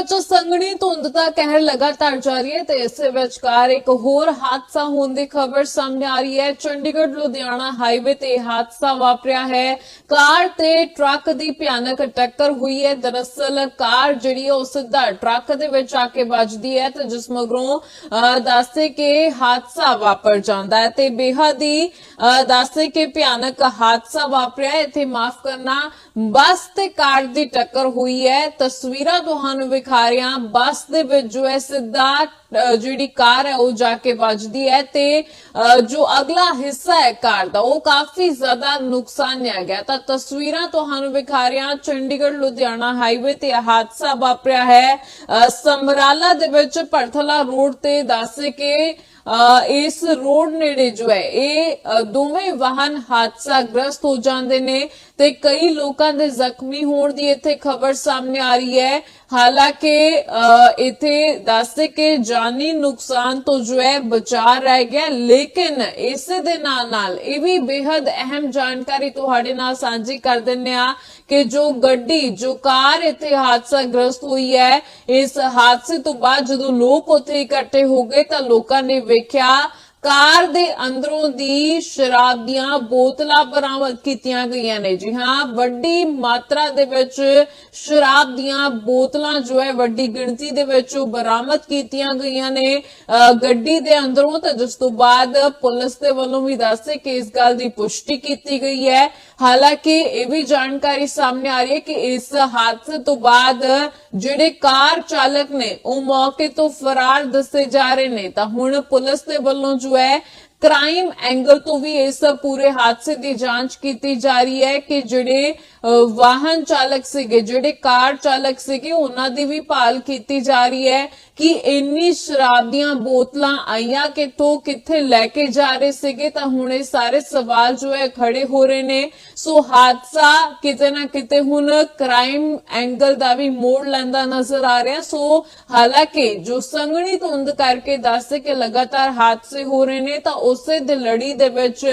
ਵਿੱਚ ਸੰਘਣੀ ਧੁੰਦ ਦਾ ਕਹਿਰ ਲਗਾਤਾਰ ਜਾਰੀ ਹੈ ਤੇ ਇਸੇ ਵਿਚਕਾਰ ਇੱਕ ਹੋਰ ਹਾਦਸਾ ਹੋਣ ਦੀ ਖਬਰ ਸਾਹਮਣੇ ਆ ਰਹੀ ਹੈ। ਚੰਡੀਗੜ੍ਹ, ਲੁਧਿਆਣਾ ਹਾਈਵੇ ਤੇ ਹਾਦਸਾ ਵਾਪਰਿਆ ਹੈ। ਕਾਰ ਤੇ ਟਰੱਕ ਦੀ ਭਿਆਨਕ ਟੱਕਰ ਹੋਈ ਹੈ। ਦਰਅਸਲ ਕਾਰ ਜਿਹੜੀ ਉਹ ਸਿੱਧਾ ਟਰੱਕ ਦੇ ਵਿੱਚ ਆ ਕੇ ਵੱਜਦੀ ਹੈ ਤੇ ਜਿਸ ਮਗਰੋਂ ਦੱਸਦੇ ਕਿ ਹਾਦਸਾ ਵਾਪਰ ਜਾਂਦਾ ਹੈ ਤੇ ਬੇਹੱਦ ਹੀ ਦੱਸਦੇ ਕਿ ਭਿਆਨਕ ਹਾਦਸਾ ਵਾਪਰਿਆ ਇੱਥੇ ਮਾਫ ਕਰਨਾ, ਬੱਸ ਤੇ ਕਾਰ ਦੀ ਟੱਕਰ ਹੋਈ ਹੈ। ਤਸਵੀਰਾਂ ਤੁਹਾਨੂੰ ਵਿਖਾ ਰਿਆਂ ਬੱਸ ਦੇ ਵਿੱਚ ਜੋ ਹੈ ਸਿੱਧਾ ਜਿਹੜੀ ਕਾਰ ਹੈ ਉਹ ਜਾ ਕੇ ਵੱਜਦੀ ਹੈ ਤੇ ਜੋ ਅਗਲਾ ਹਿੱਸਾ ਹੈ ਕਾਰ ਦਾ ਉਹ ਕਾਫੀ ਜ਼ਿਆਦਾ ਨੁਕਸਾਨਿਆ ਗਿਆ। ਤਾਂ ਤਸਵੀਰਾਂ ਤੁਹਾਨੂੰ ਵਿਖਾ ਰਿਹਾ ਚੰਡੀਗੜ੍ਹ ਲੁਧਿਆਣਾ ਹਾਈਵੇ ਤੇ ਹਾਦਸਾ ਵਾਪਰਿਆ ਹੈ। ਅਹ, ਸਮਰਾਲਾ ਦੇ ਵਿੱਚ ਪਰਥਲਾ ਰੋਡ ਤੇ ਦੱਸ ਕੇ ਇਸ ਰੋਡ ਨੇੜੇ ਜੋ ਹੈ ਇਹ ਦੋਵੇਂ ਵਾਹਨ ਹਾਦਸਾ ਗ੍ਰਸਤ ਹੋ ਜਾਂਦੇ ਨੇ ਤੇ ਕਈ ਲੋਕਾਂ ਦੇ ਜ਼ਖਮੀ ਹੋਣ ਦੀ ਇੱਥੇ ਖਬਰ ਸਾਹਮਣੇ ਆ ਰਹੀ ਹੈ। ਹਾਲਾਂਕਿ ਅ, ਇੱਥੇ ਦੱਸਦੇ ਕਿ ਜਾਨੀ ਨੁਕਸਾਨ ਤੋਂ ਜੋ ਹੈ ਬਚਾ ਰਹਿ ਗਿਆ। ਲੇਕਿਨ ਇਸੇ ਦੇ ਨਾਲ ਨਾਲ ਇਹ ਵੀ ਬੇहद ਅਹਿਮ ਜਾਣਕਾਰੀ ਤੁਹਾਡੇ ਨਾਲ ਸਾਂਝੀ ਕਰ ਦਿੰਨੇ ਆ ਕਿ ਜੋ ਗੱਡੀ, ਜੋ ਕਾਰ ਇੱਥੇ ਹਾਦਸਾ ਗ੍ਰਸਤ ਹੋਈ ਹੈ, ਇਸ ਹਾਦਸੇ ਤੋਂ ਬਾਅਦ ਜਦੋਂ ਲੋਕ ਉੱਥੇ ਇਕੱਠੇ ਹੋ ਗਏ ਤਾਂ ਲੋਕਾਂ ਨੇ ਵੇਖਿਆ ਕਾਰ ਦੇ ਅੰਦਰੋਂ ਦੀ ਸ਼ਰਾਬ ਦੀਆਂ ਬੋਤਲਾਂ ਬਰਾਮਦ ਕੀਤੀਆਂ ਗਈਆਂ ਨੇ। ਜੀ ਹਾਂ, ਵੱਡੀ ਮਾਤਰਾ ਦੇ ਵਿੱਚ ਸ਼ਰਾਬ ਦੀਆਂ ਬੋਤਲਾਂ ਜੋ ਹੈ, ਵੱਡੀ ਗਿਣਤੀ ਦੇ ਵਿੱਚ ਬਰਾਮਦ ਕੀਤੀਆਂ ਗਈਆਂ ਨੇ। ਗੱਡੀ ਦੇ ਅੰਦਰੋਂ ਤਾਂ ਜਿਸ ਤੋਂ ਬਾਅਦ ਪੁਲਿਸ ਦੇ ਵੱਲੋਂ ਵੀ ਦੱਸੇ ਕਿ ਇਸ ਗੱਲ ਦੀ ਪੁਸ਼ਟੀ ਕੀਤੀ ਗਈ ਹੈ। ਹਾਲਾਂਕਿ ਇਹ ਵੀ ਜਾਣਕਾਰੀ ਸਾਹਮਣੇ ਆ ਰਹੀ ਹੈ ਕਿ ਇਸ ਹਾਦਸੇ ਤੋਂ ਬਾਅਦ ਜਿਹੜੇ ਕਾਰ ਚਾਲਕ ਨੇ ਉਹ ਮੌਕੇ ਤੋਂ ਫਰਾਰ ਦੱਸੇ ਜਾ ਰਹੇ ਨੇ। ਤਾਂ ਹੁਣ ਪੁਲਿਸ ਦੇ ਵੱਲੋਂ ਜੋ ਹੈ ਕ੍ਰਾਈਮ ਐਂਗਲ ਤੋਂ ਵੀ ਇਸ ਪੂਰੇ ਹਾਦਸੇ ਦੀ ਜਾਂਚ ਕੀਤੀ ਜਾ ਰਹੀ ਹੈ ਕਿ ਜਿਹੜੇ ਵਾਹਨ ਚਾਲਕ ਸੀਗੇ, ਜਿਹੜੇ ਕਾਰ ਚਾਲਕ ਸੀਗੇ, ਉਹਨਾਂ ਦੀ ਵੀ ਭਾਲ ਕੀਤੀ ਜਾ ਰਹੀ ਹੈ ਕਿ ਇੰਨੀ ਸ਼ਰਾਬ ਦੀਆਂ ਬੋਤਲਾਂ ਆਈਆਂ ਕਿੱਥੋਂ, ਕਿੱਥੇ ਲੈ ਕੇ ਜਾ ਰਹੇ ਸੀਗੇ, ਤਾਂ ਹੁਣ ਇਹ ਸਾਰੇ ਸਵਾਲ ਜੋ ਹੈ ਖੜੇ ਹੋ ਰਹੇ ਨੇ। ਸੋ ਹਾਦਸਾ ਕਿਤੇ ਨਾ ਕਿਤੇ ਹੁਣ ਕ੍ਰਾਈਮ ਐਂਗਲ ਦਾ ਵੀ ਮੋੜ ਲੈਂਦਾ ਨਜ਼ਰ ਆ ਰਿਹਾ। ਸੋ ਹਾਲਾਂਕਿ ਜੋ ਸੰਘਣੀ ਧੁੰਦ ਕਰਕੇ ਦੱਸਦੇ ਕਿ ਲਗਾਤਾਰ ਹਾਦਸੇ ਹੋ ਰਹੇ ਨੇ, ਤਾਂ ਉਸੇ ਦੇ ਲੜੀ ਦੇ ਵਿੱਚ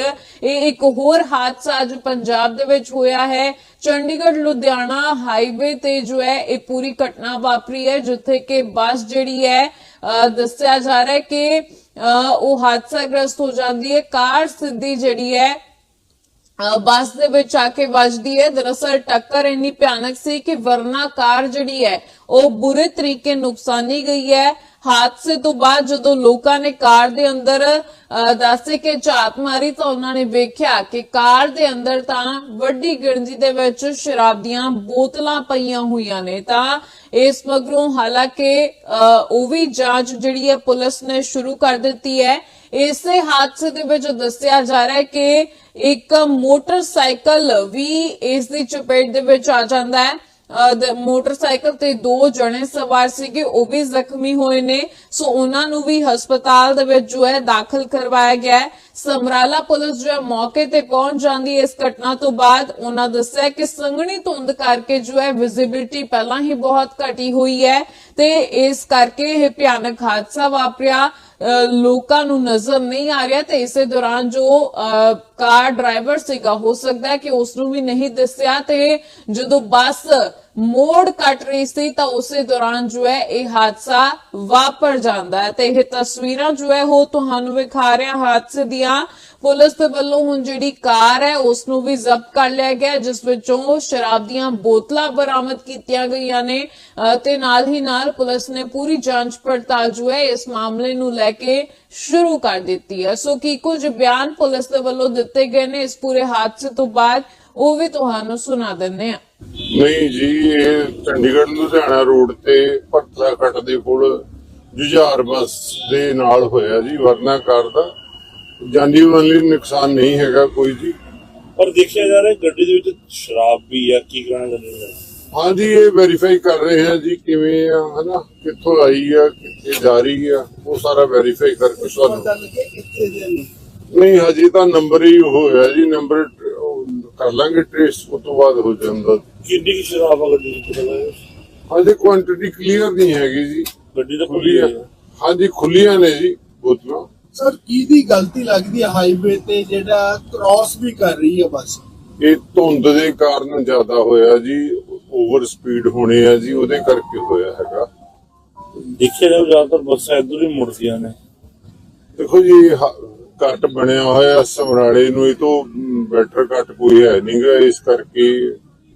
ਇਹ ਇੱਕ ਹੋਰ ਹਾਦਸਾ ਅੱਜ ਪੰਜਾਬ ਦੇ ਵਿੱਚ ਹੋਇਆ ਹੈ। ਚੰਡੀਗੜ੍ਹ ਲੁਧਿਆਣਾ ਹਾਈਵੇ ਤੇ ਜੋ ਹੈ ਇਹ ਪੂਰੀ ਘਟਨਾ ਵਾਪਰੀ ਹੈ ਜਿੱਥੇ ਕਿ ਬੱਸ ਜਿਹੜੀ ਹੈ ਅਹ, ਦੱਸਿਆ ਜਾ ਰਿਹਾ ਹੈ ਕਿ ਅਹ, ਉਹ ਹਾਦਸਾਗ੍ਰਸਤ ਹੋ ਜਾਂਦੀ ਹੈ। ਕਾਰ ਸਿੱਧੀ ਜਿਹੜੀ ਹੈ ਬੱਸ ਦੇ ਵਿੱਚ ਆ ਕੇ ਵੱਜਦੀ ਹੈ। ਦਰਅਸਲ ਟੱਕਰ ਇੰਨੀ ਭਿਆਨਕ ਸੀ ਕਿ ਵਰਨਾ ਕਾਰ ਜਿਹੜੀ ਹੈ ਉਹ ਬੁਰੇ ਤਰੀਕੇ ਨੁਕਸਾਨੀ ਗਈ ਹੈ। ਹਾਦਸੇ ਤੋਂ ਬਾਅਦ ਜਦੋਂ ਲੋਕਾਂ ਨੇ ਕਾਰ ਦੇ ਅੰਦਰ ਦੱਸੇ ਕਿ ਝਾਤ ਮਾਰੀ ਤਾਂ ਉਹਨਾਂ ਨੇ ਵੇਖਿਆ ਕਿ ਕਾਰ ਦੇ ਅੰਦਰ ਤਾਂ ਵੱਡੀ ਗਿਣਤੀ ਦੇ ਵਿੱਚ ਸ਼ਰਾਬ ਦੀਆਂ ਬੋਤਲਾਂ ਪਈਆਂ ਹੋਈਆਂ ਨੇ। ਤਾਂ ਇਸ ਮਗਰੋਂ ਹਾਲਾਂਕਿ ਉਹ ਵੀ ਜਾਂਚ ਜਿਹੜੀ ਹੈ ਪੁਲਿਸ ਨੇ ਸ਼ੁਰੂ ਕਰ ਦਿੱਤੀ ਹੈ। ਇਸੇ ਹਾਦਸੇ ਦੇ ਵਿੱਚ ਦੱਸਿਆ ਜਾ ਰਿਹਾ ਹੈ ਕਿ ਇੱਕ ਮੋਟਰਸਾਈਕਲ ਵੀ ਇਸ ਦੀ ਚਪੇਟ ਦੇ ਵਿੱਚ ਆ ਜਾਂਦਾ ਹੈ। ਮੋਟਰਸਾਈਕਲ ਤੇ ਦੋ ਜਣੇ ਸਵਾਰ ਸੀਗੇ, ਉਹ ਵੀ ਜ਼ਖਮੀ ਹੋਏ ਨੇ। ਸੋ ਉਹਨਾਂ ਨੂੰ ਵੀ ਹਸਪਤਾਲ ਦੇ ਵਿੱਚ ਜੋ ਹੈ ਦਾਖਲ ਕਰਵਾਇਆ ਗਿਆ ਹੈ। ਸਮਰਾਲਾ ਪੁਲਿਸ ਜੋ ਹੈ ਮੌਕੇ ਤੇ ਪਹੁੰਚ ਜਾਂਦੀ ਹੈ ਇਸ ਘਟਨਾ ਤੋਂ ਬਾਅਦ। ਉਹਨਾਂ ਦੱਸਿਆ ਕਿ ਸੰਘਣੀ ਧੁੰਦ ਕਰਕੇ ਜੋ ਹੈ ਵਿਜ਼ਿਬਿਲਿਟੀ ਪਹਿਲਾਂ ਹੀ ਬਹੁਤ ਘਟੀ ਹੋਈ ਹੈ ਤੇ ਇਸ ਕਰਕੇ ਇਹ ਭਿਆਨਕ ਹਾਦਸਾ ਵਾਪਰਿਆ। ਲੋਕਾਂ ਨੂੰ ਨਜ਼ਰ ਨਹੀਂ ਆ ਰਿਹਾ ਤੇ ਇਸੇ ਦੌਰਾਨ ਜੋ ਅ, ਕਾਰ ਡਰਾਈਵਰ ਸੀਗਾ ਹੋ ਸਕਦਾ ਹੈ ਕਿ ਉਸ ਨੂੰ ਵੀ ਨਹੀਂ ਦੱਸਿਆ ਤੇ ਜਦੋਂ ਬੱਸ ਮੋੜ ਕੱਟ ਰਹੀ ਸੀ ਤਾਂ ਉਸੇ ਦੌਰਾਨ ਜੋ ਹੈ ਇਹ ਹਾਦਸਾ ਵਾਪਰ ਜਾਂਦਾ ਹੈ ਤੇ ਇਹ ਤਸਵੀਰਾਂ ਜੋ ਹੈ ਉਹ ਤੁਹਾਨੂੰ ਵਿਖਾ ਰਿਹਾ ਹਾਦਸੇ ਦੀਆਂ ਪੁਲਿਸ ਦੇ ਵੱਲੋਂ ਹੁਣ ਜਿਹੜੀ ਕਾਰ ਹੈ ਉਸ ਨੂੰ ਵੀ ਜ਼ਬਤ ਕਰ ਲਿਆ ਗਿਆ ਜਿਸ ਵਿੱਚੋਂ ਸ਼ਰਾਬ ਦੀਆਂ ਬੋਤਲਾਂ ਬਰਾਮਦ ਕੀਤੀਆਂ ਗਈਆਂ ਨੇ ਅ, ਤੇ ਨਾਲ ਹੀ ਨਾਲ ਪੁਲਿਸ ਨੇ ਪੂਰੀ ਜਾਂਚ ਪੜਤਾਲ ਜੋ ਹੈ ਇਸ ਮਾਮਲੇ ਨੂੰ ਲੈ ਕੇ ਸ਼ੁਰੂ ਕਰ ਦਿੱਤੀ ਹੈ। ਸੋ ਕੀ ਕੁਝ ਬਿਆਨ ਪੁਲਿਸ ਦੇ ਵੱਲੋਂ ਦਿੱਤੇ ਗਏ ਨੇ ਇਸ ਪੂਰੇ ਹਾਦਸੇ ਤੋਂ ਬਾਅਦ ਉਹ ਵੀ ਤੁਹਾਨੂੰ ਸੁਣਾ ਦਿੰਦੇ ਆ ਨਹੀਂ ਜੀ ਇਹ ਚੰਡੀਗੜ੍ਹ ਲੁਧਿਆਣਾ ਰੋਡ ਤੇ ਪਟਲਾ ਕੱਟ ਦੇ ਕੋਲ ਜੁਝਾਰ ਬੱਸ ਦੇ ਨਾਲ ਹੋਇਆ ਜੀ ਵਰਨਾ ਕਾਰ ਦਾ। ਜਾਨੀ ਮਾਲੀ ਨੁਕਸਾਨ ਨਹੀਂ ਹੈਗਾ ਕੋਈ ਜੀ। ਪਰ ਦੇਖਿਆ ਜਾ ਰਿਹਾ ਗੱਡੀ ਦੇ ਵਿੱਚ ਸ਼ਰਾਬ ਵੀ ਆ ਕੀ ਕਰਾਣਾ ਗੱਡੀ ਦਾ? ਹਾਂਜੀ ਇਹ ਵੈਰੀਫਾਈ ਕਰ ਰਹੇ ਹਾਂ ਜੀ ਕਿਵੇਂ ਆ ਹਨਾ? ਕਿੱਥੋਂ ਆਈ ਆ ਕਿੱਥੇ ਜਾ ਰਹੀ ਆ ਉਹ ਸਾਰਾ ਵੈਰੀਫਾਈ ਕਰਕੇ ਤੁਹਾਨੂੰ ਨਹੀਂ ਹਜੇ ਤਾਂ ਨੰਬਰ ਹੀ ਹੋਇਆ ਜੀ ਨੰਬਰ ਕਰ ਲਾਂਗੇ ਟ੍ਰੇਸ ਉਸ ਤੋਂ ਬਾਅਦ ਹੋ ਜਾਂਦਾ। ਕਿੰਨੀ ਕੀ ਸ਼ਰਾਬ ਆ ਗੱਡੀ ਵਿੱਚ ਪਤਾ ਲੱਗਾ? ਹਜੇ ਕੁਆਂਟੀਟੀ ਕਲੀਅਰ ਨਹੀਂ ਹੈਗੀ ਜੀ। ਗੱਡੀ ਤਾਂ ਖੁੱਲੀ ਖੁੱਲੀਆਂ ਹੈ ਹਾਂਜੀ ਖੁੱਲੀਆਂ ਨੇ ਜੀ ਬੋਤਲਾਂ। ਸਰ ਕਿਹਦੀ ਗਲਤੀ ਲੱਗਦੀ ਹੈ ਹਾਈਵੇ ਤੇ ਜਿਹੜਾ ਕ੍ਰਾਸ ਵੀ ਕਰ ਰਹੀ ਹੈ ਬੱਸ? ਇਹ ਧੁੰਦ ਦੇ ਕਾਰਨ ਜ਼ਿਆਦਾ ਹੋਇਆ ਜੀ ਓਵਰ ਸਪੀਡ ਹੋਣੇ ਆ ਜੀ ਉਹਦੇ ਕਰਕੇ ਹੋਇਆ ਹੈਗਾ। ਦੇਖਿਆ ਜਾਵੇ ਜ਼ਿਆਦਾਤਰ ਬੱਸਾਂ ਇੱਧਰ ਹੀ ਮੁੜਦੀਆਂ ਨੇ। ਦੇਖੋ ਜੀ ਕੱਟ ਬਣਿਆ ਹੋਇਆ ਸਮਰਾਲੇ ਨੂੰ ਇਹ ਤੋਂ ਬੈਟਰ ਕੱਟ ਕੋਈ ਹੈ ਨਹੀਂਗਾ ਇਸ ਕਰਕੇ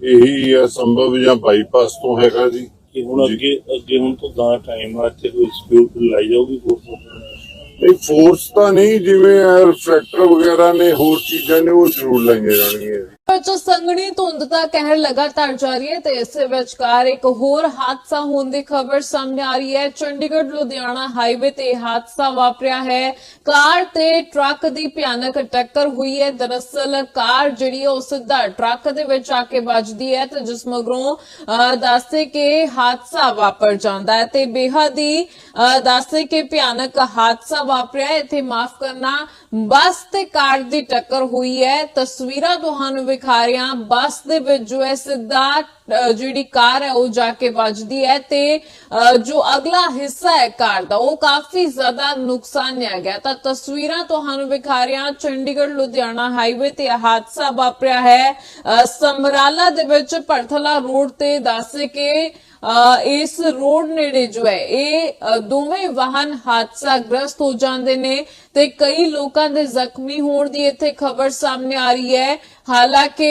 ਇਹੀ ਹੈ ਸੰਭਵ ਜਾਂ ਬਾਈਪਾਸ ਤੋਂ ਹੈਗਾ ਜੀ। ਕਿ ਹੁਣ ਅੱਗੇ ਅੱਗੇ ਹੁਣ ਤੋਂ ਦਾ ਟਾਈਮ ਆ ਇੱਥੇ ਕੋਈ ਸਪੀਡ ਲਾਈ ਜਾਊਗੀ ਫੋਰਸ ਇਹ ਫੋਰਸ ਤਾਂ ਨਹੀਂ ਜਿਵੇਂ ਰਿਫਲੈਕਟਰ ਵਗੈਰਾ ਨੇ ਹੋਰ ਚੀਜ਼ਾਂ ਨੇ ਉਹ ਜ਼ਰੂਰ ਲਾਈਆਂ ਜਾਣਗੀਆਂ। ਵਿੱਚ ਸੰਘਣੀ ਧੁੰਦ ਦਾ ਕਹਿਰ ਲਗਾਤਾਰ ਜਾਰੀ ਹੈ ਤੇ ਇਸੇ ਵਿਚਕਾਰ ਇੱਕ ਹੋਰ ਹਾਦਸਾ ਹੋਣ ਦੀ ਖਬਰ ਸਾਹਮਣੇ ਆ ਰਹੀ ਹੈ। ਚੰਡੀਗੜ੍ਹ ਲੁਧਿਆਣਾ ਹਾਈਵੇ ਤੇ ਹਾਦਸਾ ਵਾਪਰਿਆ ਹੈ। ਕਾਰ ਤੇ ਟਰੱਕ ਦੀ ਭਿਆਨਕ ਟੱਕਰ ਹੋਈ ਹੈ। ਦਰਅਸਲ ਕਾਰ ਜਿਹੜੀ ਉਹ ਸਿੱਧਾ ਟਰੱਕ ਦੇ ਵਿੱਚ ਆ ਕੇ ਵੱਜਦੀ ਹੈ ਤੇ ਜਿਸ ਮਗਰੋਂ ਅਹ, ਦੱਸਦੇ ਕਿ ਹਾਦਸਾ ਵਾਪਰ ਜਾਂਦਾ ਹੈ ਤੇ ਬੇਹੱਦ ਹੀ ਅਹ, ਦੱਸਦੇ ਕਿ ਭਿਆਨਕ ਹਾਦਸਾ ਵਾਪਰਿਆ ਇੱਥੇ ਮਾਫ ਕਰਨਾ ਬੱਸ ਤੇ ਕਾਰ ਦੀ ਟੱਕਰ ਹੋਈ ਹੈ। ਤਸਵੀਰਾਂ ਤੁਹਾਨੂੰ ਵਿਖਾ ਰਿਹਾ ਬੱਸ ਦੇ ਵਿੱਚ ਜੋ ਹੈ ਸਿੱਧਾ ਜਿਹੜੀ ਕਾਰ ਹੈ, ਉਹ ਜਾ ਕੇ ਵੱਜਦੀ ਹੈ ਤੇ ਜੋ ਅਗਲਾ ਹਿੱਸਾ ਹੈ ਕਾਰ ਦਾ, ਉਹ ਕਾਫੀ ਜ਼ਿਆਦਾ ਨੁਕਸਾਨਿਆ ਗਿਆ। ਤਾਂ ਤਸਵੀਰਾਂ ਤੁਹਾਨੂੰ ਵਿਖਾ ਰਿਹਾ ਚੰਡੀਗੜ੍ਹ, ਲੁਧਿਆਣਾ ਹਾਈਵੇ ਤੇ ਹਾਦਸਾ ਵਾਪਰਿਆ ਹੈ। ਸਮਰਾਲਾ ਦੇ ਵਿੱਚ ਪਰਥਲਾ ਰੋਡ ਤੇ ਦੱਸ ਕੇ ਇਸ ਰੋਡ ਨੇੜੇ ਜੋ ਹੈ, ਇਹ ਦੋਵੇਂ ਵਾਹਨ ਹਾਦਸਾ ਗ੍ਰਸਤ ਹੋ ਜਾਂਦੇ ਨੇ। ਤੇ ਕਈ ਲੋਕਾਂ ਦੇ ਜ਼ਖਮੀ ਹੋਣ ਦੀ ਇੱਥੇ ਖਬਰ ਸਾਹਮਣੇ ਆ ਰਹੀ ਹੈ। ਹਾਲਾਂਕਿ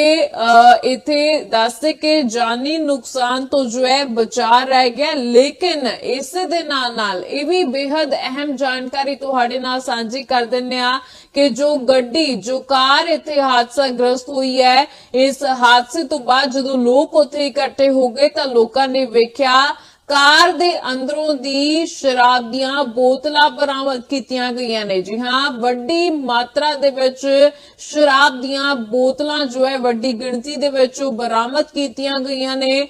ਇੱਥੇ ਦੱਸਦੇ ਕਿ ਜਾਨੀ ਨੁਕਸਾਨ ਤੋਂ ਜੋ ਹੈ ਬਚਾ ਰਹਿ ਗਿਆ, ਲੇਕਿਨ ਇਸੇ ਦੇ ਨਾਲ ਨਾਲ ਇਹ ਵੀ ਬੇहद ਅਹਿਮ ਜਾਣਕਾਰੀ ਤੁਹਾਡੇ ਨਾਲ ਸਾਂਝੀ ਕਰ ਦਿੰਨੇ ਆ ਕਿ ਜੋ ਗੱਡੀ, ਜੋ ਕਾਰ ਇੱਥੇ ਹਾਦਸਾ ਗ੍ਰਸਤ ਹੋਈ ਹੈ, ਇਸ ਹਾਦਸੇ ਤੋਂ ਬਾਅਦ ਜਦੋਂ ਲੋਕ ਉੱਥੇ ਇਕੱਠੇ ਹੋ ਗਏ ਤਾਂ ਲੋਕਾਂ ਨੇ ਵੇਖਿਆ ਕਾਰ ਦੇ ਅੰਦਰੋਂ ਦੀ ਸ਼ਰਾਬ ਦੀਆਂ ਬੋਤਲਾਂ ਬਰਾਮਦ ਕੀਤੀਆਂ ਗਈਆਂ ਨੇ। ਜੀ ਹਾਂ, ਵੱਡੀ ਮਾਤਰਾ ਦੇ ਵਿੱਚ ਸ਼ਰਾਬ ਦੀਆਂ ਬੋਤਲਾਂ ਜੋ ਹੈ, ਵੱਡੀ ਗਿਣਤੀ ਦੇ ਵਿੱਚ ਬਰਾਮਦ ਕੀਤੀਆਂ ਗਈਆਂ ਨੇ।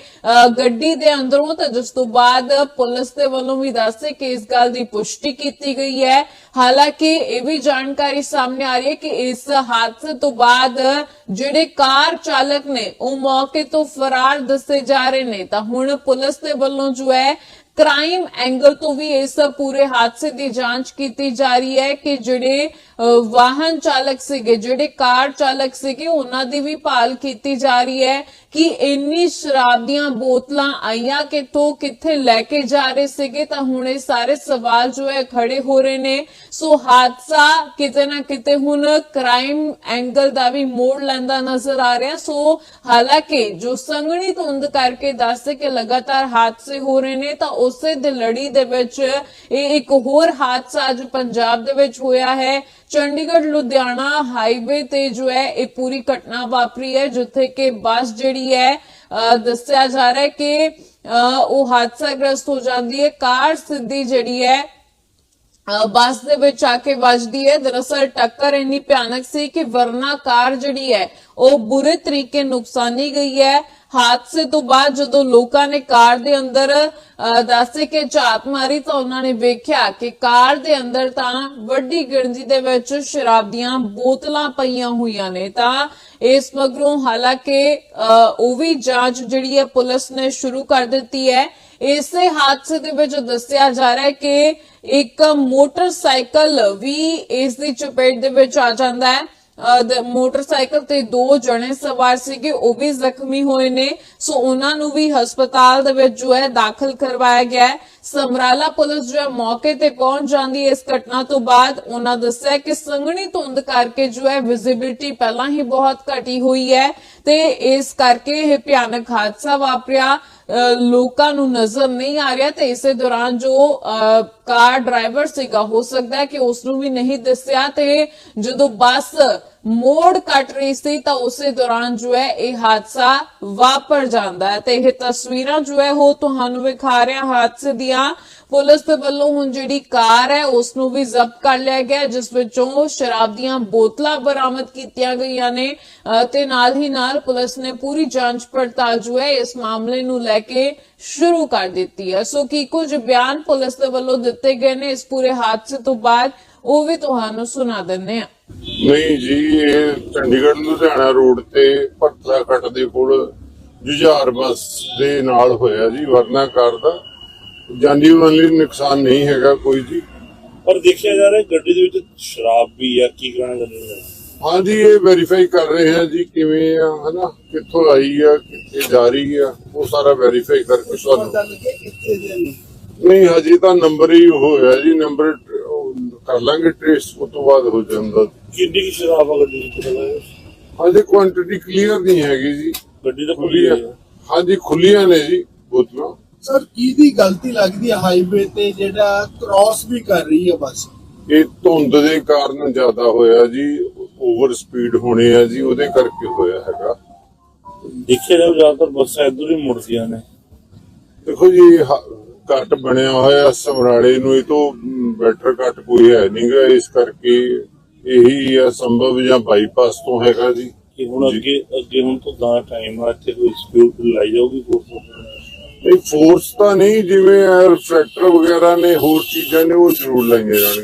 ਗੱਡੀ ਦੇ ਅੰਦਰੋਂ ਤਾਂ ਜਿਸ ਤੋਂ ਬਾਅਦ ਪੁਲਿਸ ਦੇ ਵੱਲੋਂ ਵੀ ਦੱਸੇ ਕਿ ਇਸ ਗੱਲ ਦੀ ਪੁਸ਼ਟੀ ਕੀਤੀ ਗਈ ਹੈ। ਹਾਲਾਂਕਿ ਇਹ ਵੀ ਜਾਣਕਾਰੀ ਸਾਹਮਣੇ ਆ ਰਹੀ ਹੈ ਕਿ ਇਸ ਹਾਦਸੇ ਤੋਂ ਬਾਅਦ ਜਿਹੜੇ ਕਾਰ ਚਾਲਕ ਨੇ, ਉਹ ਮੌਕੇ ਤੋਂ ਫਰਾਰ ਦੱਸੇ ਜਾ ਰਹੇ ਨੇ। ਤਾਂ ਹੁਣ ਪੁਲਿਸ ਦੇ ਵੱਲੋਂ ਜੋ ਹੈ ਕ੍ਰਾਈਮ ਐਂਗਲ ਤੋਂ ਵੀ ਇਸ ਪੂਰੇ ਹਾਦਸੇ ਦੀ ਜਾਂਚ ਕੀਤੀ ਜਾ ਰਹੀ ਹੈ ਕਿ ਜਿਹੜੇ ਵਾਹਨ ਚਾਲਕ ਸੀਗੇ, ਜਿਹੜੇ ਕਾਰ ਚਾਲਕ ਸੀਗੇ, ਉਹਨਾਂ ਦੀ ਵੀ ਭਾਲ ਕੀਤੀ ਜਾ ਰਹੀ ਹੈ ਕਿ ਇੰਨੀ ਸ਼ਰਾਬ ਦੀਆਂ ਬੋਤਲਾਂ ਆਈਆਂ ਕਿੱਥੋਂ, ਕਿੱਥੇ ਲੈ ਕੇ ਜਾ ਰਹੇ ਸੀਗੇ, ਤਾਂ ਹੁਣ ਇਹ ਸਾਰੇ ਸਵਾਲ ਜੋ ਹੈ ਖੜੇ ਹੋ ਰਹੇ ਨੇ। ਸੋ ਹਾਦਸਾ ਕਿਤੇ ਨਾ ਕਿਤੇ ਹੁਣ ਕ੍ਰਾਈਮ ਐਂਗਲ ਦਾ ਵੀ ਮੋੜ ਲੈਂਦਾ ਨਜ਼ਰ ਆ ਰਿਹਾ। ਸੋ ਹਾਲਾਂਕਿ ਜੋ ਸੰਘਣੀ ਧੁੰਦ ਕਰਕੇ ਦੱਸਦੇ ਕਿ ਲਗਾਤਾਰ ਹਾਦਸੇ ਹੋ ਰਹੇ ਨੇ, ਤਾਂ ਉਸੇ ਦੇ ਲੜੀ ਦੇ ਵਿੱਚ ਇਹ ਇੱਕ ਹੋਰ ਹਾਦਸਾ ਅੱਜ ਪੰਜਾਬ ਦੇ ਵਿੱਚ ਹੋਇਆ ਹੈ। ਚੰਡੀਗੜ੍ਹ ਲੁਧਿਆਣਾ ਹਾਈਵੇ ਤੇ ਜੋ ਹੈ, ਇਹ ਪੂਰੀ ਘਟਨਾ ਵਾਪਰੀ ਹੈ, ਜਿੱਥੇ ਕਿ ਬੱਸ ਜਿਹੜੀ ਹੈ ਦੱਸਿਆ ਜਾ ਰਿਹਾ ਹੈ ਕਿ ਉਹ ਹਾਦਸਾਗ੍ਰਸਤ ਹੋ ਜਾਂਦੀ ਹੈ। ਕਾਰ ਸਿੱਧੀ ਜਿਹੜੀ ਹੈ ਬੱਸ ਦੇ ਵਿੱਚ ਆ ਕੇ ਵੱਜਦੀ ਹੈ। ਦਰਅਸਲ ਟੱਕਰ ਇੰਨੀ ਭਿਆਨਕ ਸੀ ਕਿ ਵਰਨਾ ਕਾਰ ਜਿਹੜੀ ਹੈ, ਉਹ ਬੁਰੇ ਤਰੀਕੇ ਨੁਕਸਾਨੀ ਗਈ ਹੈ। ਹਾਦਸੇ ਤੋਂ ਬਾਅਦ ਜਦੋਂ ਲੋਕਾਂ ਨੇ ਕਾਰ ਦੇ ਅੰਦਰ ਦੱਸੇ ਕਿ ਝਾਤ ਮਾਰੀ ਤਾਂ ਉਹਨਾਂ ਨੇ ਵੇਖਿਆ ਕਿ ਕਾਰ ਦੇ ਅੰਦਰ ਤਾਂ ਵੱਡੀ ਗਿਣਤੀ ਦੇ ਵਿੱਚ ਸ਼ਰਾਬ ਦੀਆਂ ਬੋਤਲਾਂ ਪਈਆਂ ਹੋਈਆਂ ਨੇ। ਤਾਂ ਇਸ ਮਗਰੋਂ ਹਾਲਾਂਕਿ ਅ, ਉਹ ਵੀ ਜਾਂਚ ਜਿਹੜੀ ਹੈ ਪੁਲਿਸ ਨੇ ਸ਼ੁਰੂ ਕਰ ਦਿੱਤੀ ਹੈ। ਇਸੇ ਹਾਦਸੇ ਦੇ ਵਿੱਚ ਦੱਸਿਆ ਜਾ ਰਿਹਾ ਹੈ ਕਿ ਇੱਕ ਮੋਟਰਸਾਈਕਲ ਵੀ ਇਸ ਦੀ ਚਪੇਟ ਦੇ ਵਿੱਚ ਆ ਜਾਂਦਾ ਹੈ। ਮੋਟਰਸਾਈਕਲ ਤੇ ਦੋ ਜਣੇ ਸਵਾਰ ਸੀਗੇ ਉਹ ਵੀ ਜ਼ਖਮੀ ਹੋਏ ਨੇ। ਸੋ ਉਹਨਾਂ ਨੂੰ ਵੀ ਹਸਪਤਾਲ ਦੇ ਵਿੱਚ ਜੋ ਹੈ ਦਾਖਲ ਕਰਵਾਇਆ ਗਿਆ ਹੈ। ਸਮਰਾਲਾ ਪੁਲਿਸ ਜੋ ਹੈ ਮੌਕੇ ਤੇ ਪਹੁੰਚ ਜਾਂਦੀ ਹੈ। ਇਸ ਘਟਨਾ ਤੋਂ ਬਾਅਦ ਉਹਨਾਂ ਦੱਸਿਆ ਕਿ ਸੰਘਣੀ ਧੁੰਦ ਕਰਕੇ ਜੋ ਹੈ ਵਿਜ਼ਿਬਿਲਟੀ ਪਹਿਲਾਂ ਹੀ ਬਹੁਤ ਘਟੀ ਹੋਈ ਹੈ ਤੇ ਇਸ ਕਰਕੇ ਇਹ ਭਿਆਨਕ ਹਾਦਸਾ ਵਾਪਰਿਆ। ਅਹ ਲੋਕਾਂ ਨੂੰ ਨਜ਼ਰ ਨਹੀਂ ਆ ਰਿਹਾ ਤੇ ਇਸੇ ਦੌਰਾਨ ਜੋ ਅਹ, ਕਾਰ ਡਰਾਈਵਰ ਸੀਗਾ ਹੋ ਸਕਦਾ ਹੈ ਕਿ ਉਸ ਨੂੰ ਵੀ ਨਹੀਂ ਦੱਸਿਆ ਤੇ ਜਦੋਂ ਬੱਸ ਮੋੜ ਕੱਟ ਰਹੀ ਸੀ ਤਾਂ ਉਸੇ ਦੌਰਾਨ ਜੋ ਹੈ ਇਹ ਹਾਦਸਾ ਵਾਪਰ ਜਾਂਦਾ ਹੈ ਤੇ ਇਹ ਤਸਵੀਰਾਂ ਜੋ ਹੈ ਉਹ ਤੁਹਾਨੂੰ ਵਿਖਾ ਰਿਹਾ ਹਾਦਸੇ ਦੀਆਂ। ਪੁਲਿਸ ਦੇ ਵੱਲੋਂ ਹੁਣ ਜਿਹੜੀ ਕਾਰ ਹੈ ਉਸ ਨੂੰ ਵੀ ਜ਼ਬਤ ਕਰ ਲਿਆ ਗਿਆ ਜਿਸ ਵਿੱਚੋਂ ਸ਼ਰਾਬ ਦੀਆਂ ਬੋਤਲਾਂ ਬਰਾਮਦ ਕੀਤੀਆਂ ਗਈਆਂ ਨੇ। ਤੇ ਨਾਲ ਹੀ ਨਾਲ ਪੁਲਿਸ ਨੇ ਪੂਰੀ ਜਾਂਚ ਪੜਤਾਲ ਜੋ ਹੈ ਇਸ ਮਾਮਲੇ ਨੂੰ ਲੈ ਕੇ ਸ਼ੁਰੂ ਕਰ ਦਿੱਤੀ ਹੈ। ਸੋ ਕੀ ਕੁਝ ਬਿਆਨ ਪੁਲਿਸ ਦੇ ਵੱਲੋਂ ਦਿੱਤੇ ਗਏ ਨੇ ਇਸ ਪੂਰੇ ਹਾਦਸੇ ਤੋਂ ਬਾਅਦ? ਉਹ ਵੀ ਤੁਹਾਨੂੰ ਸੁਣਾ ਦਿੰਦੇ ਆ। ਨਹੀਂ ਜੀ ਇਹ ਚੰਡੀਗੜ੍ਹ ਲੁਧਿਆਣਾ ਰੋਡ ਤੇ ਭੱਟਾ ਕੱਟ ਦੇ ਕੋਲ ਜੁਝਾਰ ਬੱਸ ਦੇ ਨਾਲ ਹੋਇਆ ਜੀ ਵਰਨਾ ਕਾਰ ਦਾ। ਜਾਨੀ ਮਾਲੀ ਨੁਕਸਾਨ ਨਹੀਂ ਹੈਗਾ ਕੋਈ ਜੀ। ਪਰ ਦੇਖਿਆ ਜਾ ਰਿਹਾ ਗੱਡੀ ਦੇ ਵਿੱਚ ਸ਼ਰਾਬ ਵੀ ਆ ਕੀ ਗੱਡੀ ਦਾ ਹਾਂ ਜੀ ਇਹ ਵੈਰੀਫਾਈ ਕਰ ਰਹੇ ਹਾਂ ਜੀ ਕਿਵੇਂ ਆ ਹਨਾ? ਕਿੱਥੋਂ ਆਈ ਆ ਕਿੱਥੇ ਜਾ ਰਹੀ ਆ ਉਹ ਸਾਰਾ ਵੈਰੀਫਾਈ ਕਰਕੇ ਤੁਹਾਨੂੰ ਨਹੀਂ ਹਜੇ ਤਾਂ ਨੰਬਰ ਹੀ ਹੋਇਆ ਜੀ ਨੰਬਰ ਕਰ ਲਾਂਗੇ ਟ੍ਰੇਸ ਉਸ ਤੋਂ ਬਾਅਦ ਹੋ ਜਾਂਦਾ। ਕਿੰਨੀ ਕੁ ਸ਼ਰਾਬ ਆ ਗੱਡੀ ਵਿੱਚ? ਹਜੇ ਕੁਆਂਟੀਟੀ ਕਲੀਅਰ ਨਹੀਂ ਹੈਗੀ ਜੀ। ਗੱਡੀ ਤਾਂ ਖੁੱਲੀ ਖੁੱਲੀਆਂ ਹੈ ਹਾਂਜੀ ਖੁੱਲੀਆਂ ਨੇ ਜੀ ਬੋਤਲਾਂ। ਸਰ ਕਿਹਦੀ ਗਲਤੀ ਲੱਗਦੀ ਹੈ ਹਾਈਵੇ ਤੇ ਜਿਹੜਾ ਕ੍ਰਾਸ ਵੀ ਕਰ ਰਹੀ ਹੈ ਬੱਸ? ਇਹ ਧੁੰਦ ਦੇ ਕਾਰਨ ਜ਼ਿਆਦਾ ਹੋਇਆ ਜੀ ਓਵਰ ਸਪੀਡ ਹੋਣੇ ਆ ਜੀ ਉਹਦੇ ਕਰਕੇ ਹੋਇਆ ਹੈਗਾ। ਦੇਖਿਆ ਜਾਵੇ ਜ਼ਿਆਦਾਤਰ ਬੱਸਾਂ ਇੱਧਰ ਹੀ ਮੁੜਦੀਆਂ ਨੇ। ਦੇਖੋ ਜੀ ਕੱਟ ਬਣਿਆ ਹੋਇਆ ਸਮਰਾਲੇ ਨੂੰ ਇਹ ਤੋਂ ਬੈਟਰ ਕੱਟ ਕੋਈ ਹੈ ਨਹੀਂਗਾ ਇਸ ਕਰਕੇ ਇਹੀ ਆ ਸੰਭਵ ਜਾਂ ਬਾਈਪਾਸ ਤੋਂ ਹੈਗਾ ਜੀ। ਕਿ ਹੁਣ ਅੱਗੇ ਅੱਗੇ ਹੁਣ ਤੋਂ ਦਾ ਟਾਈਮ ਆ ਇੱਥੇ ਕੋਈ ਸਕਿਉਰਟੀ ਲਾਈ ਜਾਊਗੀ ਫੋਰਸ ਨਹੀਂ ਫੋਰਸ ਤਾਂ ਨਹੀਂ ਜਿਵੇਂ ਰਿਫਲੈਕਟਰ ਵਗੈਰਾ ਨੇ ਹੋਰ ਚੀਜ਼ਾਂ ਨੇ ਉਹ ਜ਼ਰੂਰ ਲਾਈਆਂ ਜਾਣਗੀਆਂ।